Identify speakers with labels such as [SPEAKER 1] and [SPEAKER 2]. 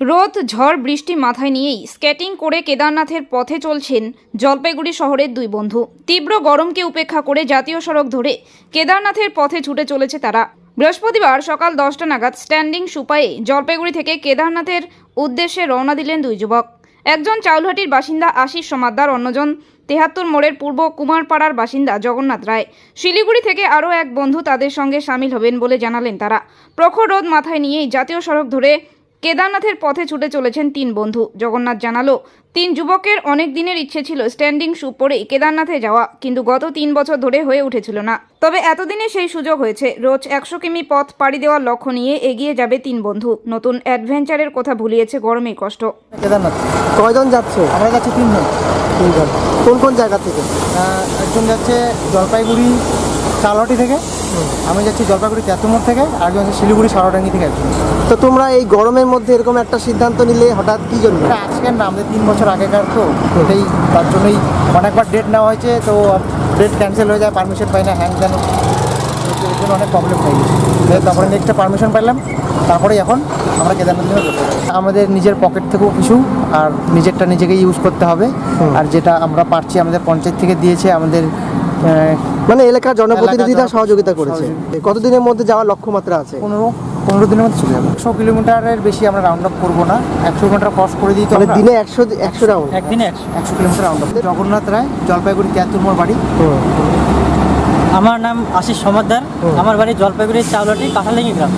[SPEAKER 1] রোদ, ঝড়, বৃষ্টি মাথায় নিয়েই স্কেটিং করে কেদারনাথের পথে চলছেন জলপাইগুড়ি শহরের দুই বন্ধু। তীব্র গরমকে উপেক্ষা করে জাতীয় সড়ক ধরে কেদারনাথের পথে ছুটে চলেছে তারা। বৃহস্পতিবার সকাল দশটা নাগাদ স্ট্যান্ডিং সুপায়ে জলপাইগুড়ি থেকে কেদারনাথের উদ্দেশ্যে রওনা দিলেন দুই যুবক। একজন চাউলহাটির বাসিন্দা আশিস সমাদ্দার, অন্যজন তেহাত্তর মোড়ের পূর্ব কুমারপাড়ার বাসিন্দা জগন্নাথ রায়। শিলিগুড়ি থেকে আরও এক বন্ধু তাদের সঙ্গে সামিল হবেন বলে জানালেন তারা। প্রখর রোদ মাথায় নিয়েই জাতীয় সড়ক ধরে কেদারনাথের পথে ছুটে চলেছেন তিন বন্ধু। জগন্নাথ জানালো তিন যুবকের অনেক দিনের ইচ্ছে ছিল স্ট্যান্ডিং শু পরে কেদারনাথে যাওয়া কিন্তু গত তিন বছর ধরে হয়ে উঠেছিল না। তবে এতদিনে সেই সুযোগ হয়েছে রোজ একশো কিমি পথ পাড়ি দেওয়ার লক্ষ্য নিয়ে এগিয়ে যাবে তিন বন্ধু। নতুন অ্যাডভেঞ্চারের কথা ভুলিয়েছে গরমের কষ্ট।
[SPEAKER 2] কেদারনাথ
[SPEAKER 3] কয়জন যাচ্ছে?
[SPEAKER 2] আমরা যাচ্ছি তিনজন।
[SPEAKER 3] তিনজন। কোন কোন জায়গা থেকে?
[SPEAKER 2] একজন যাচ্ছে জলপাইগুড়ি চালহাটি থেকে আমি যাচ্ছি জলপাইগুড়ি তেতুমোড় থেকে আর একজন যাচ্ছে শিলিগুড়ি সারাডাঙ্গি থেকে একজন।
[SPEAKER 3] তো তোমরা এই গরমের মধ্যে এরকম একটা সিদ্ধান্ত নিলে হঠাৎ কি জন্য?
[SPEAKER 2] আজকের না আমাদের তিন বছর আগেকার তো এটাই তার জন্যই অনেকবার ডেট নেওয়া হয়েছে তো ডেট ক্যান্সেল হয়ে যায় পারমিশন পাই না হ্যাং কেন এর জন্য অনেক প্রবলেম হয়ে গেছে। তারপরে নেক্সটটা পারমিশন পেলাম তারপরে এখন আমরা কেদারনাথ আমাদের নিজের পকেট থেকেও কিছু আর নিজেরটা নিজেকে ইউজ করতে হবে। আর যেটা আমরা পারছি আমাদের পঞ্চায়েত থেকে দিয়েছে আমাদের
[SPEAKER 3] মানে এলাকার জনপ্রতিনিধিরা সহযোগিতা করেছে। কতদিনের মধ্যে যাওয়ার লক্ষ্যমাত্রা আছে?
[SPEAKER 2] পনেরো পনেরো দিনের মধ্যে চলে যাব। একশো কিলোমিটারের বেশি আমরা রাউন্ড আপ করব না। একশো কিলোমিটার ক্রস করে দিই তো
[SPEAKER 3] মানে দিনে একশো একশো রাউন্ড
[SPEAKER 2] একদিনে একশো একশো kilometre round up Jagannath Roy Jalpaiguri তিয়াত্তর মোড় বাড়ি
[SPEAKER 4] আমার নাম আশিস সমাদ্দার আমার বাড়ি জলপাইগুড়ি চাউলাটি কাঁঠালিঙ্গি গ্রাম।